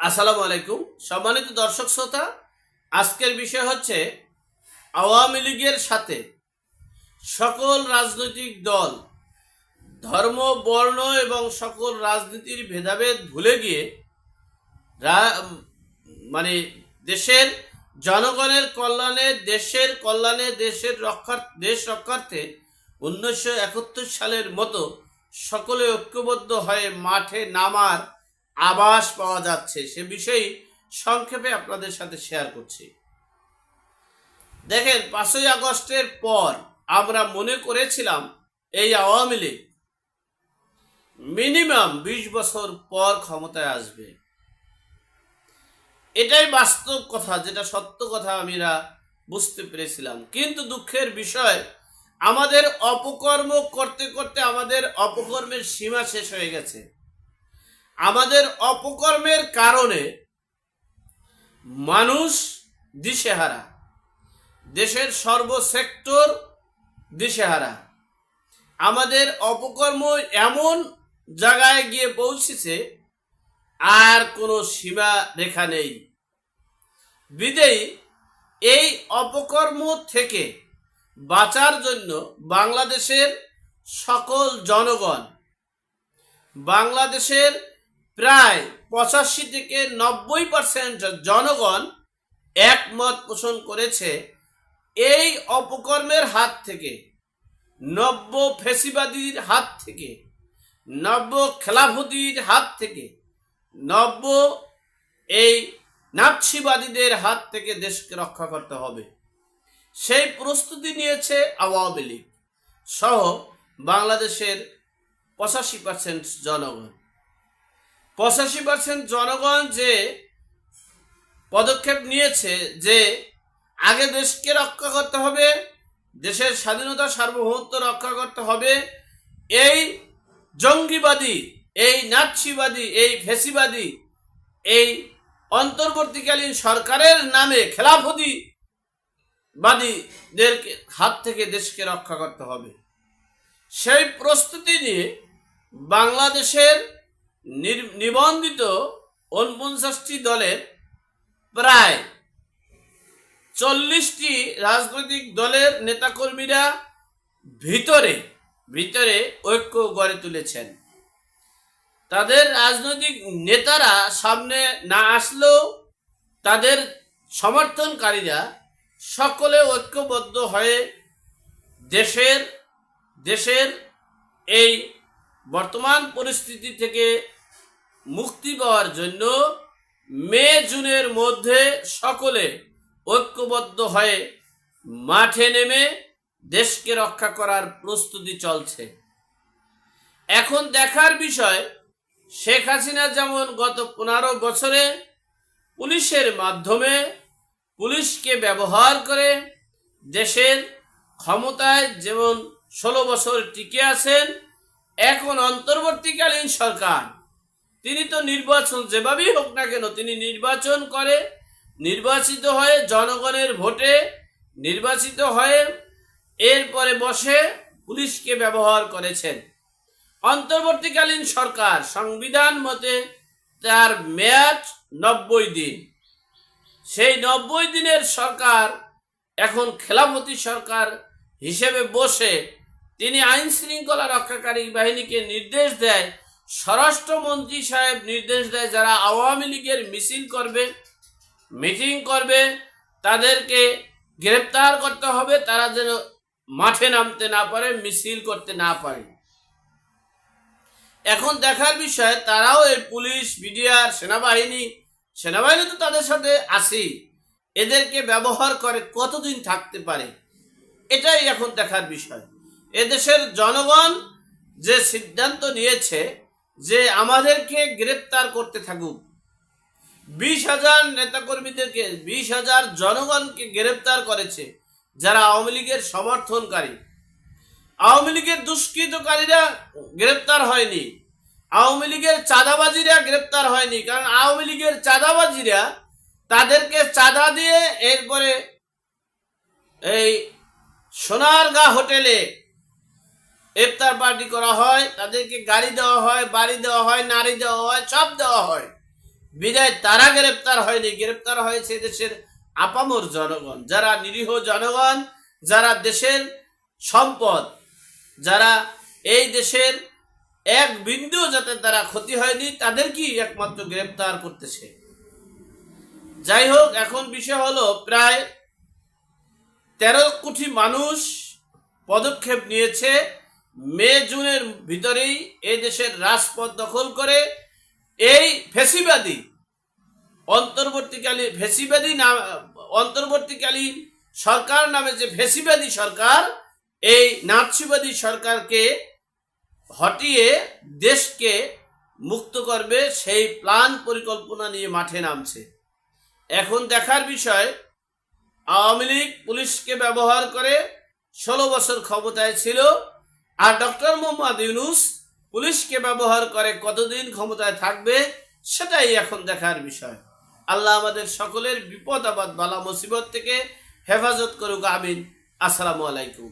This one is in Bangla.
আসসালামু আলাইকুম। সম্মানিত দর্শক শ্রোতা, আজকের বিষয় হচ্ছে আওয়ামী লীগের সাথে সকল রাজনৈতিক দল, ধর্ম, বর্ণ এবং সকল রাজনীতির ভেদাভেদ ভুলে গিয়ে মানে দেশের জনগণের কল্যাণে, দেশের কল্যাণে, দেশের রক্ষার, দেশ রক্ষার্থে উনিশশো একাত্তর সালের মতো সকলে ঐক্যবদ্ধ হয়ে মাঠে নামার আবাস পাওয়া যাচ্ছে। সে বিষয়ে সংক্ষেপে আপনাদের সাথে শেয়ার করছি। দেখেন, পাঁচই আগস্টের পর আমরা মনে করেছিলাম এই আওয়ামী লীগ মিনিমাম বিশ বছর পর ক্ষমতায় আসবে। এটাই বাস্তব কথা, যেটা সত্য কথা আমরা বুঝতে পেরেছিলাম। কিন্তু দুঃখের বিষয়, আমাদের অপকর্ম করতে করতে আমাদের অপকর্মের সীমা শেষ হয়ে গেছে। আমাদের অপকর্মের কারণে মানুষ দিশেহারা। দেশের সর্বসেক্টর দিশেহারা। আমাদের অপকর্ম এমন জায়গায় গিয়ে পৌঁছেছে, আর কোনো সীমা রেখা নেই। বিদেয়ী এই অপকর্ম থেকে বাঁচার জন্য বাংলাদেশের সকল জনগণ, বাংলাদেশের প্রায় পঁচাশি থেকে নব্বই পার্সেন্ট জনগণ একমত পোষণ করেছে এই অপকর্মের হাত থেকে, নব্য ফেসিবাদীর হাত থেকে, নব্য খেলাফতির হাত থেকে, নব্য এই নাৎসিবাদীদের হাত থেকে দেশকে রক্ষা করতে হবে। সেই প্রস্তুতি নিয়েছে আওয়ামী লীগ সহ বাংলাদেশের পঁচাশি পার্সেন্ট জনগণ। পঁচাশি পার্সেন্ট জনগণ যে পদক্ষেপ নিয়েছে যে আগে দেশকে রক্ষা করতে হবে, দেশের স্বাধীনতা সার্বভৌমত্ব রক্ষা করতে হবে, এই জঙ্গিবাদী, এই নাৎসিবাদী, এই ফেসিবাদী, এই অন্তর্বর্তীকালীন সরকারের নামে খেলাফতি বাদীদেরকে হাত থেকে দেশকে রক্ষা করতে হবে। সেই প্রস্তুতি নিয়ে বাংলাদেশের নিবন্ধিত উনপঞ্চাশটি দলের প্রায় চল্লিশটি রাজনৈতিক দলের নেতাকর্মীরা ভিতরে ভিতরে ঐক্য গড়ে তুলেছেন। তাদের রাজনৈতিক নেতারা সামনে না আসলেও তাদের সমর্থনকারীরা সকলে ঐক্যবদ্ধ হয়ে দেশের দেশের এই বর্তমান পরিস্থিতি থেকে মুক্তি পাওয়ার জন্য মে, জুনের মধ্যে সকলে ঐক্যবদ্ধ হয়ে মাঠে নেমে দেশকে রক্ষা করার প্রস্তুতি চলছে। এখন দেখার বিষয়, শেখ হাসিনা যেমন গত পনেরো বছরে পুলিশের মাধ্যমে পুলিশকে ব্যবহার করে দেশের ক্ষমতায় যেমন ষোলো বছর টিকে আছেন এখন অন্তর্বর্তীকালীন সরকার। তিনি তো নির্বাচন যেভাবেই হোক না কেন, তিনি নির্বাচন করে, নির্বাচিত হয়ে জনগণের ভোটে নির্বাচিত হয়ে এরপরে বসে পুলিশকে ব্যবহার করেছেন। অন্তর্বর্তীকালীন সরকার সংবিধান মতে তার মেয়াদ নব্বই দিন। সেই নব্বই দিনের সরকার এখন খেলাফতি সরকার হিসেবে বসে তিনি আইন শৃঙ্খলা রক্ষাকারী বাহিনীকে নির্দেশ দেয়। স্বরাষ্ট্রমন্ত্রী সাহেব নির্দেশ দেয় যারা আওয়ামী লীগের মিছিল করবে, মিটিং করবে, তাদেরকে গ্রেপ্তার করতে হবে, তারা যেন মাঠে নামতে না পারে, মিছিল করতে না পারে। এখন দেখার বিষয়, তারাও এই পুলিশ বিডিআর সেনাবাহিনী সেনাবাহিনী তো তাদের সাথে আসি এদেরকে ব্যবহার করে কতদিন থাকতে পারে, এটাই এখন দেখার বিষয়। এদেশের জনগণ যে সিদ্ধান্ত নিয়েছে যে আমাদেরকে গ্রেপ্তার করতে থাকুক, বিশ হাজার নেতাকর্মীদেরকে, বিশ হাজার জনগণকে গ্রেপ্তার করেছে যারা আওয়ামী লীগের সমর্থনকারী। আওয়ামী লীগের দুষ্কৃতকারীরা গ্রেপ্তার হয়নি, আওয়ামী লীগের চাঁদাবাজিরা গ্রেপ্তার হয়নি, কারণ আওয়ামী লীগের চাঁদাবাজিরা তাদেরকে চাঁদা দিয়ে এরপরে এই সোনারগা হোটেলে ইফতার পার্টি করা হয়, তাদেরকে গাড়ি দেওয়া হয়, বাড়ি দেওয়া হয়, নারী দেওয়া হয়, সব দেওয়া হয়। বিদায়, তারা গ্রেপ্তার হয়নি। গ্রেপ্তার হয়েছে দেশের আপামর জনগণ, যারা নিরীহ জনগণ, যারা দেশের সম্পদ, যারা এই দেশের এক বিন্দু যাতে তারা ক্ষতি হয়নি, তাদেরকেই একমাত্র গ্রেপ্তার করতেছে। যাই হোক, এখন বিষয় হলো প্রায় তেরো কোটি মানুষ পদক্ষেপ নিয়েছে। মে জুনের ভিতরেই এই দেশের রাজপথ দখল করে এই ফেসিবাদী, অন্তর্বর্তীকালীন ফেসিবাদী নাম অন্তর্বর্তীকালীন সরকার নামে যে ফেসিবাদী সরকার, এই নাৎসিবাদী সরকারকে হটিয়ে দেশকে মুক্ত করবে সেই প্ল্যান পরিকল্পনা নিয়ে মাঠে নামছে। এখন দেখার বিষয়, আওয়ামী লীগ পুলিশকে ব্যবহার করে ষোলো বছর ক্ষমতায় ছিল আর ডক্টর মোহাম্মদ ইউনুস পুলিশকে ব্যবহার করে কতদিন ক্ষমতায় থাকবে, সেটাই এখন দেখার বিষয়। আল্লাহ আমাদের সকলের বিপদ আবাদ বালা মুসিবত থেকে হেফাজত করুক, আমিন। আসসালামু আলাইকুম।